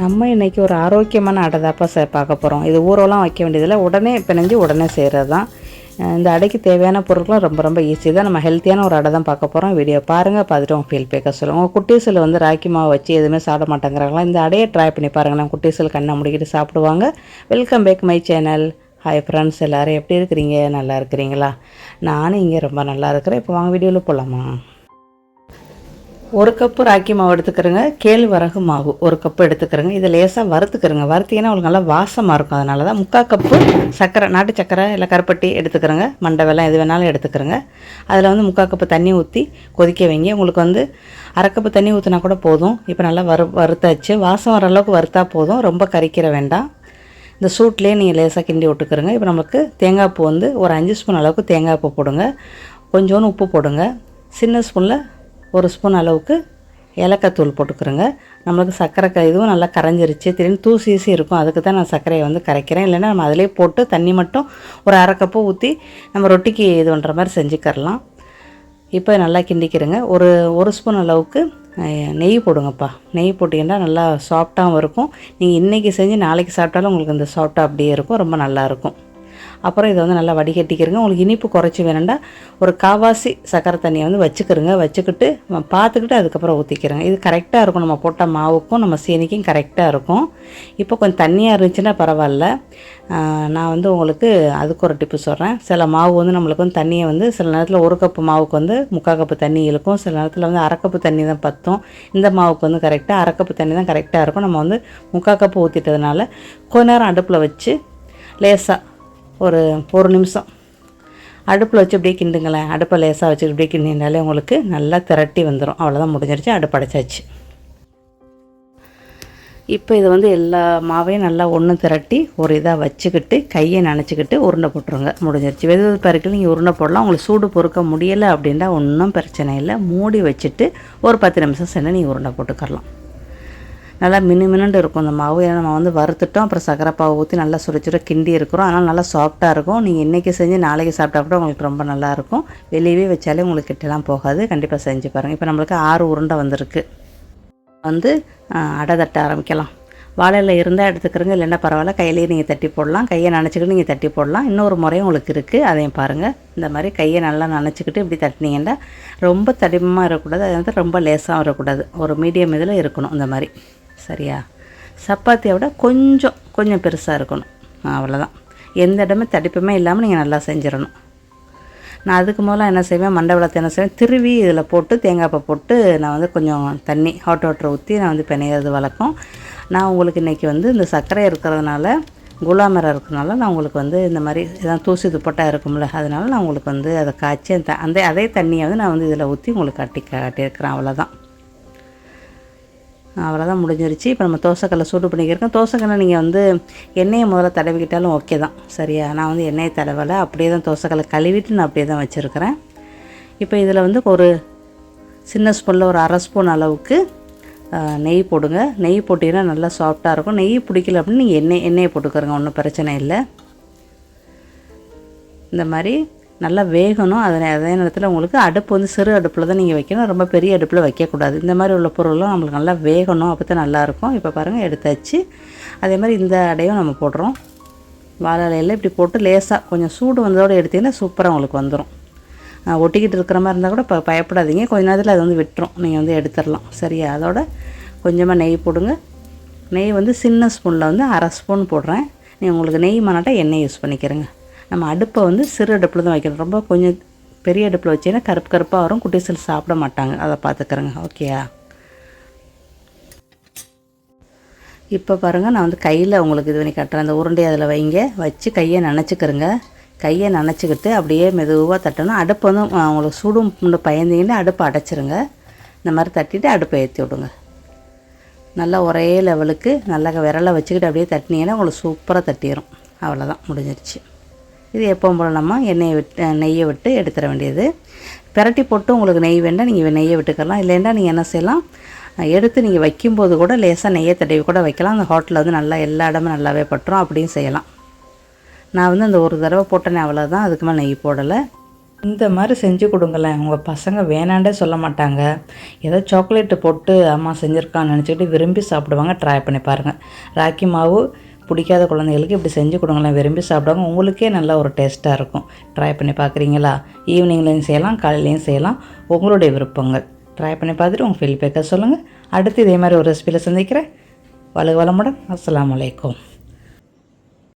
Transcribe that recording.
நம்ம இன்றைக்கி ஒரு ஆரோக்கியமான அடை தான்ப்பா சே பார்க்க போகிறோம் இது ஊரெல்லாம் வைக்க வேண்டியதில்லை. உடனே பிணைஞ்சு உடனே செய்கிறது தான் இந்த அடைக்கு தேவையான பொருட்களும் ரொம்ப ரொம்ப ஈஸி தான். நம்ம ஹெல்த்தியான ஒரு அடை தான் பார்க்க போகிறோம் வீடியோ பாருங்கள் பார்த்துட்டு உங்கள் ஃபீல் பேக்க சொல்லுங்கள் உங்கள் குட்டீஸில் வந்து ராக்கி மாவு வச்சு எதுவுமே சாப்பிட மாட்டேங்கிறாங்களா? இந்த அடையை ட்ரை பண்ணி பாருங்களேன். குட்டீஸில் கண்ணை முடிக்கிட்டு சாப்பிடுவாங்க. Welcome back my channel hi friends எல்லோரும் எப்படி இருக்கிறீங்க? நல்லா இருக்கிறீங்களா? நானும் இங்கே ரொம்ப நல்லா இருக்கிறேன். இப்போ வாங்க வீடியோவில் போகலாமா ஒரு கப்பு ராக்கி மாவு எடுத்துக்கிறேங்க. கேழ்வரகு மாவு ஒரு கப்பு எடுத்துக்கிறேங்க. இதை லேசாக வறுத்துக்கிறேங்க. வறுத்தீங்கன்னா உங்களுக்கு நல்லா வாசமாக இருக்கும். அதனால தான் முக்கால் கப்பு சர்க்கரை நாட்டு சர்க்கரை இல்லை கருப்பட்டி எடுத்துக்கிறேங்க. மண்டை எது வேணாலும் எடுத்துக்கிறேங்க. அதில் வந்து முக்கால் கப்பு தண்ணி ஊற்றி கொதிக்க வைங்க. உங்களுக்கு வந்து அரை கப்பு தண்ணி ஊற்றினா கூட போதும். இப்போ நல்லா வறு வறுத்தாச்சு. வாசம் வர அளவுக்கு வறுத்தா போதும். ரொம்ப கறிக்கிற வேண்டாம். இந்த சூட்லேயே நீங்கள் லேசாக கிண்டி விட்டுக்கிறங்க. இப்போ நமக்கு தேங்காய் பூ வந்து ஒரு அஞ்சு ஸ்பூன் அளவுக்கு தேங்காய் பூ போடுங்க. கொஞ்சோண்டு உப்பு போடுங்க. சின்ன ஸ்பூனில் ஒரு ஸ்பூன் அளவுக்கு ஏலக்காய் தூள் போட்டுக்கிறோங்க. நம்மளுக்கு சர்க்கரை க இதுவும் நல்லா கரைஞ்சிருச்சு. திடீர்னு தூசி ஈசி இருக்கும். அதுக்கு தான் நான் சர்க்கரையை வந்து கரைக்கிறேன். இல்லைன்னா நம்ம அதிலே போட்டு தண்ணி மட்டும் ஒரு அரை கப்பு ஊற்றி நம்ம ரொட்டிக்கு இது பண்ணுற மாதிரி செஞ்சுக்கரலாம் இப்போ நல்லா கிண்டிக்கிறேங்க. ஒரு ஒரு ஸ்பூன் அளவுக்கு நெய் போடுங்கப்பா. நெய் போட்டிங்கன்னா நல்லா சாஃப்டாகவும் இருக்கும். நீங்கள் இன்றைக்கி செஞ்சு நாளைக்கு சாப்பிட்டாலும் உங்களுக்கு அந்த சாஃப்டாக அப்படியே இருக்கும். ரொம்ப நல்லாயிருக்கும் அப்புறம் இதை வந்து நல்லா வடிகட்டிக்கிறங்க. உங்களுக்கு இனிப்பு குறைச்சி வேணும்டா ஒரு காவாசி சக்கரை தண்ணியை வந்து வச்சுக்கிறங்க வச்சுக்கிட்டு பார்த்துக்கிட்டு அதுக்கப்புறம் ஊற்றிக்கிறங்க இது கரெக்டாக இருக்கும். நம்ம போட்ட மாவுக்கும் நம்ம சீனிக்கும் கரெக்டாக இருக்கும். இப்போ கொஞ்சம் தண்ணியாக இருந்துச்சுன்னா பரவாயில்ல. நான் வந்து உங்களுக்கு அதுக்கு ஒரு டிப்பு சொல்கிறேன் சில மாவு வந்து நம்மளுக்கு வந்து தண்ணியை வந்து சில நேரத்தில் ஒரு கப்பு மாவுக்கு வந்து முக்கால் கப்பு தண்ணி இழுக்கும். சில நேரத்தில் வந்து அரை கப்பு தண்ணி தான் பற்றும் இந்த மாவுக்கு வந்து கரெக்டாக அரை கப்பு தண்ணி தான் கரெக்டாக இருக்கும். நம்ம வந்து முக்கால் கப்பு ஊற்றிட்டதுனால கொஞ்ச நேரம் அடுப்பில் வச்சு லேசாக ஒரு ஒரு நிமிஷம். அடுப்பில் வச்சு அப்படியே கிண்டுங்களேன். அடுப்பை லேசாக வச்சு அப்படியே கிண்டினாலே உங்களுக்கு நல்லா திரட்டி வந்துடும் அவ்வளோதான் முடிஞ்சிருச்சு. அடுப்பு அடைச்சாச்சு. இப்போ இதை வந்து எல்லா மாவையும் நல்லா ஒன்று திரட்டி ஒரு இதாக வச்சுக்கிட்டு கையை நினச்சிக்கிட்டு உருண்டை போட்டுருங்க. முடிஞ்சிருச்சு. வெது வெது பருக்கில் நீங்கள் உருண்டை போடலாம். உங்களுக்கு சூடு பொறுக்க முடியலை அப்படின்னா ஒன்றும் பிரச்சனை இல்லை. மூடி வச்சுட்டு ஒரு பத்து நிமிஷம் சென்று நீங்கள் உருண்டை போட்டுக்கரலாம். நல்லா மினு மினுண்டு இருக்கும் இந்த மாவு. ஏன்னா நம்ம வந்து வறுத்துட்டோம் அப்புறம் சக்கரை பாவு ஊற்றி நல்லா சுட சுட கிண்டி இருக்கிறோம். அதனால் நல்லா சாஃப்ட்டாக இருக்கும். நீங்கள் இன்றைக்கி செஞ்சு நாளைக்கு சாப்பிட்டா கூட உங்களுக்கு ரொம்ப நல்லாயிருக்கும் வெளியவே வச்சாலே உங்களுக்கு கிட்டலாம் போகாது. கண்டிப்பாக செஞ்சு பாருங்கள் இப்போ நம்மளுக்கு ஆறு உருண்டை வந்திருக்கு. வந்து அடை தட்ட ஆரம்பிக்கலாம். வாழையில் இருந்தால் எடுத்துக்கிறங்க. இல்லைன்னா பரவாயில்ல. கையிலேயே நீங்கள் தட்டி போடலாம். கையை நனைச்சிக்கிட்டு நீங்கள் தட்டி போடலாம். இன்னொரு முறையும் உங்களுக்கு இருக்குது அதையும் பாருங்கள் இந்த மாதிரி கையை நல்லா நினச்சிக்கிட்டு இப்படி தட்டினீங்கன்னா ரொம்ப தடிமமாக இருக்கக்கூடாது அது வந்து ரொம்ப லேசாகவும் இருக்கக்கூடாது ஒரு மீடியம் இதில் இருக்கணும். இந்த மாதிரி. சரியா? சப்பாத்தியை விட கொஞ்சம் கொஞ்சம் பெருசாக இருக்கணும். அவ்வளோதான் எந்த இடமே தடிப்புமே இல்லாமல் நீங்கள் நல்லா செஞ்சிடணும். நான் அதுக்கு முதல்ல என்ன செய்வேன்? மண்டை என்ன செய்வேன்? திருவி இதில் போட்டு தேங்காய் பால் போட்டு நான் வந்து கொஞ்சம் தண்ணி ஹாட் வாட்டரை ஊற்றி நான் வந்து பிணையிறது வழக்கம். நான் உங்களுக்கு இன்றைக்கி வந்து இந்த சர்க்கரை இருக்கிறதுனால குலாமரம் இருக்கிறதுனால நான் உங்களுக்கு வந்து இந்த மாதிரி இதான் தூசி துப்பட்டா இருக்கும்ல அதனால நான் உங்களுக்கு வந்து அதை காய்ச்சி அந்த அந்த அதே தண்ணியை வந்து நான் வந்து இதில் ஊற்றி உங்களுக்கு காட்டி காட்டியிருக்கிறேன். அவ்வளோதான் அவ்வளோதான் முடிஞ்சிருச்சு. இப்போ நம்ம தோசைக்கல்லை சூடு பண்ணிக்கிறோம் தோசைக்கல்லை நீங்கள் வந்து எண்ணெயை முதல்ல தடவிக்கிட்டாலும் ஓகே தான். சரியா? நான் வந்து எண்ணெயை தடவலை. அப்படியே தான் தோசைக்கல்லை கழுவிட்டு நான் அப்படியே தான் வச்சுருக்கிறேன். இப்போ இதில் வந்து ஒரு சின்ன ஸ்பூனில் ஒரு அரை ஸ்பூன் அளவுக்கு நெய் போடுங்க. நெய் போட்டிங்கன்னா நல்லா சாஃப்டாக இருக்கும். நெய் பிடிக்கல அப்படின்னு நீங்கள் எண்ணெய் எண்ணெயை போட்டுக்கிறங்க ஒன்றும் பிரச்சனை இல்லை. இந்த மாதிரி நல்லா வேகணும். அதே அதே நேரத்தில் உங்களுக்கு அடுப்பு வந்து சிறு அடுப்பில் தான் நீங்கள் வைக்கணும். ரொம்ப பெரிய அடுப்பில் வைக்கக்கூடாது. இந்த மாதிரி உள்ள பொருள்லாம் நம்மளுக்கு நல்லா வேகணும். அப்போ தான் நல்லாயிருக்கும் இப்போ பாருங்கள் எடுத்தாச்சு. அதே மாதிரி இந்த அடையும் நம்ம போடுறோம். வாழை இலையில இப்படி போட்டு லேசாக கொஞ்சம் சூடு வந்ததோடு எடுத்தீங்கன்னா சூப்பராக உங்களுக்கு வந்துடும் ஒட்டிக்கிட்டு இருக்கிற மாதிரி இருந்தால் கூட இப்போ பயப்படாதீங்க. கொஞ்ச நேரத்தில் அது வந்து விட்டுரும். நீங்கள் வந்து எடுத்துடலாம். சரியா? அதோட கொஞ்சமாக நெய் போடுங்க. நெய் வந்து சின்ன ஸ்பூனில் வந்து அரை ஸ்பூன் போடுறேன். நீங்கள் உங்களுக்கு நெய் மானாட்டா எண்ணெய் யூஸ் பண்ணிக்கிறேங்க. நம்ம அடுப்பை வந்து சிறு அடுப்பில் தான் வைக்கணும். ரொம்ப கொஞ்சம் பெரிய அடுப்பில் வச்சீங்கன்னா கருப்பு கருப்பாக வரும். குட்டீஸில் சாப்பிட மாட்டாங்க. அதை பார்த்துக்கிறேங்க. ஓகேயா இப்போ பாருங்கள் நான் வந்து கையில் உங்களுக்கு இது பண்ணி கட்டுறேன். அந்த உருண்டையை அதில் வைங்க. வச்சு கையை நினச்சிக்கிறேங்க கையை நனைச்சிக்கிட்டு அப்படியே மெதுவாக தட்டணும். அடுப்பு வந்து உங்களுக்கு சூடும் முன்ன பயந்தீங்கன்னா அடுப்பை அடைச்சிருங்க. இந்த மாதிரி தட்டிட்டு அடுப்பை ஏற்றி விடுங்க. நல்லா ஒரே லெவலுக்கு நல்லா விரலை வச்சுக்கிட்டு அப்படியே தட்டினீங்கன்னா உங்களுக்கு சூப்பராக தட்டிடும் அவ்வளோதான் முடிஞ்சிருச்சு. இது எப்பவும் போல் நம்ம எண்ணெயை விட்டு நெய்யை விட்டு எடுத்துட வேண்டியது. பிரட்டி போட்டு உங்களுக்கு நெய் வேண்டாம் நீங்கள் நெய்யை விட்டுக்கலாம். இல்லைன்னா நீங்கள் என்ன செய்யலாம்? எடுத்து நீங்கள் வைக்கும்போது கூட லேசாக நெய்யை தடவி கூட வைக்கலாம். அந்த ஹோட்டலில் வந்து நல்லா எல்லா இடமும் நல்லாவே பட்டுரும். அப்படியும் செய்யலாம். நான் வந்து அந்த ஒரு தடவை போட்டேனே அவ்வளோதான் அதுக்கு மேலே நெய் போடலை. இந்த மாதிரி செஞ்சு கொடுங்களேன். உங்கள் பசங்க வேணாண்டே சொல்ல மாட்டாங்க. ஏதோ சாக்லேட்டு போட்டு அம்மா செஞ்சுருக்கான்னு நினச்சிக்கிட்டு விரும்பி சாப்பிடுவாங்க. ட்ரை பண்ணி பாருங்கள் ராக்கி மாவு பிடிக்காத குழந்தைகளுக்கு இப்படி செஞ்சு கொடுங்களேன். விரும்பி சாப்பிடுவாங்க. உங்களுக்கே நல்லா ஒரு டேஸ்ட்டாக இருக்கும். ட்ரை பண்ணி பார்க்குறீங்களா? ஈவினிங்லேயும் செய்யலாம் காலையிலையும் செய்யலாம். உங்களுடைய விருப்பங்கள். ட்ரை பண்ணி பார்த்துட்டு உங்கள் ஃபீல் பேக்க சொல்லுங்கள் அடுத்து இதே மாதிரி ஒரு ரெசிபியில் சந்திக்கிறேன். வலுக வளமுடன் அஸ்ஸலாமு அலைக்கும்.